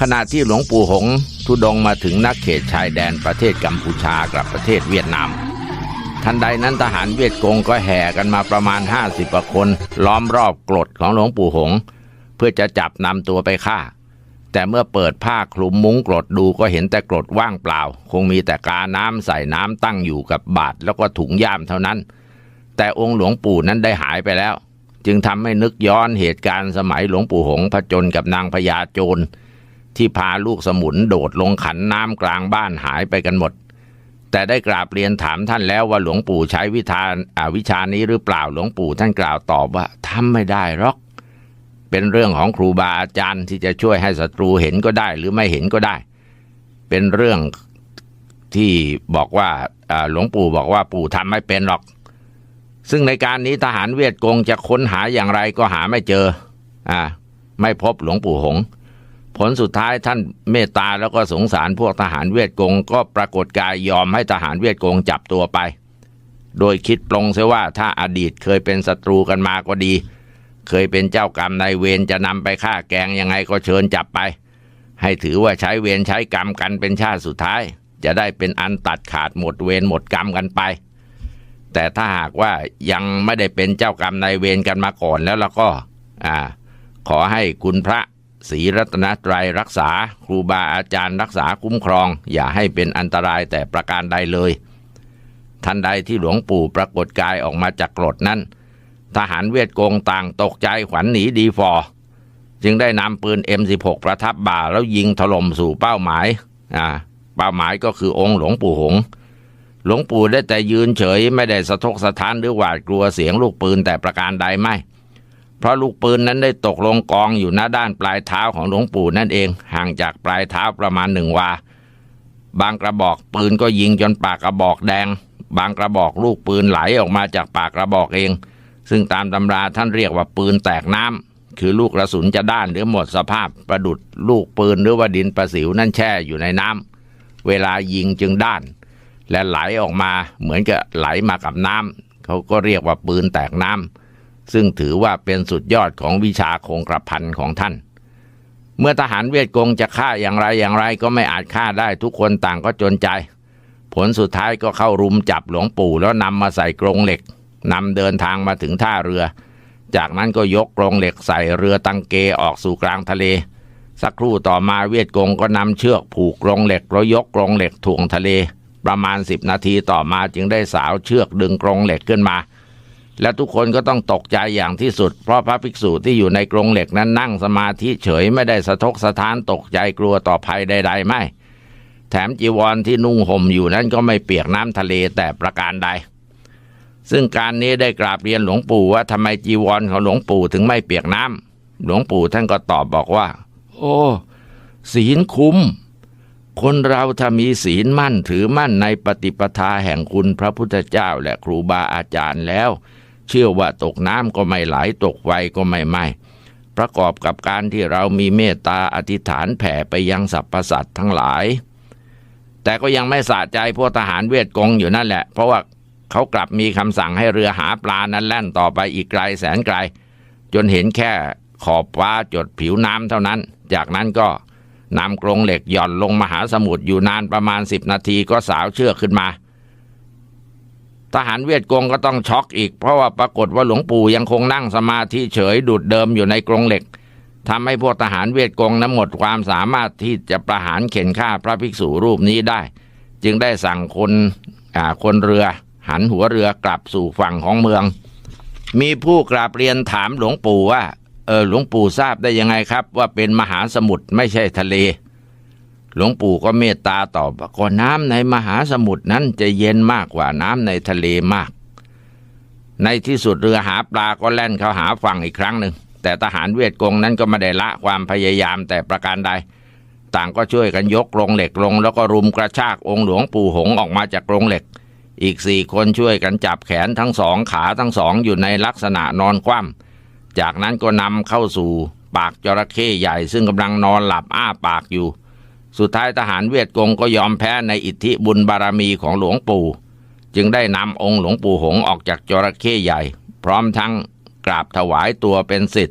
ขณะที่หลวงปู่หงทุดงมาถึงนักเขตชายแดนประเทศกัมพูชากับประเทศเวียดนาม ทันใดนั้นทหารเวียดกงก็แห่กันมาประมาณ 50กว่าคน ล้อมรอบกรดของหลวงปู่หง เพื่อจะจับนำตัวไปฆ่า แต่เมื่อเปิดผ้าคลุมมุ้งกรดดูก็เห็นแต่กรดว่างเปล่า คงมีแต่กาน้ำใส่น้ำตั้งอยู่กับบาทแล้วก็ถุงย่ามเท่านั้น แต่องค์หลวงปู่นั้นได้หายไปแล้ว จึงทำให้นึกย้อนเหตุการณ์สมัยหลวงปู่หงผจญกับนางพญาโจร ที่พาลูกสมุนโดดลงขันน้ำกลางบ้านหายไปกันหมด แต่ได้กราบเรียนถามท่านแล้วว่าหลวงปู่ใช้วิธาอ่าวิชานี้หรือเปล่าหลวงปู่ท่านกล่าวตอบว่าทำไม่ได้หรอก เป็นเรื่องของครูบาอาจารย์ที่จะช่วยให้ศัตรูเห็นก็ได้หรือไม่เห็นก็ได้ เป็นเรื่องที่บอกว่าหลวงปู่บอกว่าปู่ทำไม่เป็นหรอก ซึ่งในการนี้ทหารเวียดกงจะค้นหาอย่างไรก็หาไม่เจออ่าไม่พบหลวงปู่หงส์ ผลสุดท้ายท่านเมตตาแล้วก็สงสารพวกทหารเวียดกงก็ปรากฏกายยอมให้ทหารเวียดกงจับตัวไป โดยคิดปลงเสียว่าถ้าอดีตเคยเป็นศัตรูกันมาก็ดี เคยเป็นเจ้ากรรมนายเวรจะนำไปฆ่าแกงยังไงก็เชิญจับไป ให้ถือว่าใช้เวรใช้กรรมกันเป็นชาติสุดท้าย จะได้เป็นอันตัดขาดหมดเวรหมดกรรมกันไป แต่ถ้าหากว่ายังไม่ได้เป็นเจ้ากรรมนายเวรกันมาก่อนแล้วแล้วก็ อ่า ขอให้คุณพระ ศรีรัตนตรัยรักษา ครูบาอาจารย์รักษาคุ้มครอง อย่าให้เป็นอันตรายแต่ประการใดเลย ทันใดที่หลวงปู่ปรากฏกายออกมาจากกรดนั้น ทหารเวียดกงต่างตกใจขวัญหนีดีฟอ จึงได้นำปืน M16 ประทับบ่าแล้วยิงถล่มสู่เป้าหมายอ่าเป้าหมายก็คือองค์หลวงปู่หงส์หลวงปู่ได้แต่ยืนเฉยไม่ได้สะทกสะท้านหรือหวาดกลัวเสียงลูกปืนแต่ประการใดไม่ เพราะลูกปืนนั้นได้ตกลงกองอยู่หน้าด้านปลายเท้าของหลวงปู่นั่นเอง ห่างจากปลายเท้าประมาณหนึ่งวา บางกระบอกปืนก็ยิงจนปากกระบอกแดง บางกระบอกลูกปืนไหลออกมาจากปากกระบอกเอง ซึ่งตามตำราท่านเรียกว่าปืนแตกน้ำคือลูกกระสุนจะด้านหรือหมดสภาพประดุดลูกปืนหรือว่าดินประสิวนั่นแช่อยู่ในน้ำเวลายิงจึงด้าน และไหลออกมาเหมือนกับไหลมากับน้ำเขาก็เรียกว่าปืนแตกน้ำ ซึ่งถือว่าเป็นสุดยอดของวิชาคงกระพันของท่าน เมื่อทหารเวียดกงจะฆ่าอย่างไรอย่างไรก็ไม่อาจฆ่าได้ทุกคนต่างก็จนใจ ผลสุดท้ายก็เข้ารุมจับหลวงปู่แล้วนำมาใส่กรงเหล็กนำเดินทางมาถึงท่าเรือ จากนั้นก็ยกกรงเหล็กใส่เรือตังเกออกสู่กลางทะเล สักครู่ต่อมาเวียดกงก็นำเชือกผูกกรงเหล็กแล้วยกกรงเหล็กถ่วงทะเล ประมาณสิบนาทีต่อมาจึงได้สาวเชือกดึงกรงเหล็กขึ้นมา และทุกคนก็ต้องตกใจอย่างที่สุด เพราะพระภิกษุที่อยู่ในกรงเหล็กนั้นนั่งสมาธิเฉยไม่ได้สะทกสะท้านตกใจกลัวต่อภัยใด ๆ ไม่ แถมจีวรที่นุ่งห่มอยู่นั้นก็ไม่เปียกน้ำทะเลแต่ประการใด ซึ่งการนี้ได้กราบเรียนหลวงปู่ว่าทำไมจีวรของหลวงปู่ถึงไม่เปียกน้ำหลวงปู่ท่านก็ตอบบอกว่า โอ้ศีลคุ้มคนเราถ้ามีศีลมั่นถือมั่นในปฏิปทาแห่งคุณพระพุทธเจ้าและครูบาอาจารย์แล้ว เชื่อว่าตกน้ำก็ไม่ไหลตกไฟก็ไม่ไหม้ประกอบกับการที่เรามีเมตตาอธิษฐานแผ่ไปยังสรรพสัตว์ทั้งหลาย แต่ก็ยังไม่สะใจพวกทหารเวทกงอยู่นั่นแหละ เพราะว่าเขากลับมีคำสั่งให้เรือหาปลานั้นแล่นต่อไปอีกไกลแสนไกล จนเห็นแค่ขอบฟ้าจดผิวน้ำเท่านั้น จากนั้นก็นำกรงเหล็กหย่อนลงมหาสมุทรอยู่นานประมาณสิบนาทีก็สาวเชือกขึ้นมา ทหารเวียดกงก็ต้องช็อกอีก เพราะว่าปรากฏว่าหลวงปู่ยังคงนั่งสมาธิเฉยดุดเดิมอยู่ในกรงเหล็กทำให้พวกทหารเวียดกงนั้นหมดความสามารถที่จะประหารเข็นฆ่าพระภิกษุรูปนี้ได้ จึงได้สั่งคนอาคนเรือ หันหัวเรือกลับสู่ฝั่งของเมือง มีผู้กราบเรียนถามหลวงปู่ว่าเออหลวงปู่ทราบได้ยังไงครับ ว่าเป็นมหาสมุทรไม่ใช่ทะเล หลวงปู่ก็เมตตาตอบว่าก็น้ำในมหาสมุทรนั้นจะเย็นมากกว่าน้ำในทะเลมาก ในที่สุดเรือหาปลาก็แล่นเข้าหาฝั่งอีกครั้งหนึ่ง แต่ทหารเวียดกงนั้นก็ไม่ได้ละความพยายามแต่ประการใด ต่างก็ช่วยกันยกกรงเหล็กลง แล้วก็รุมกระชากองค์หลวงปู่หงออกมาจากกรงเหล็ก อีกสี่คนช่วยกันจับแขนทั้งสองขาทั้งสองอยู่ในลักษณะนอนคว่ำจากนั้นก็นำเข้าสู่ปากจระเข้ใหญ่ซึ่งกำลังนอนหลับอ้าปากอยู่ สุดท้ายทหารเวียดกงก็ยอมแพ้ในอิทธิบุญบารมีของหลวงปู่ จึงได้นำองค์หลวงปู่หงออกจากจระเข้ใหญ่ พร้อมทั้งกราบถวายตัวเป็นสิทธิ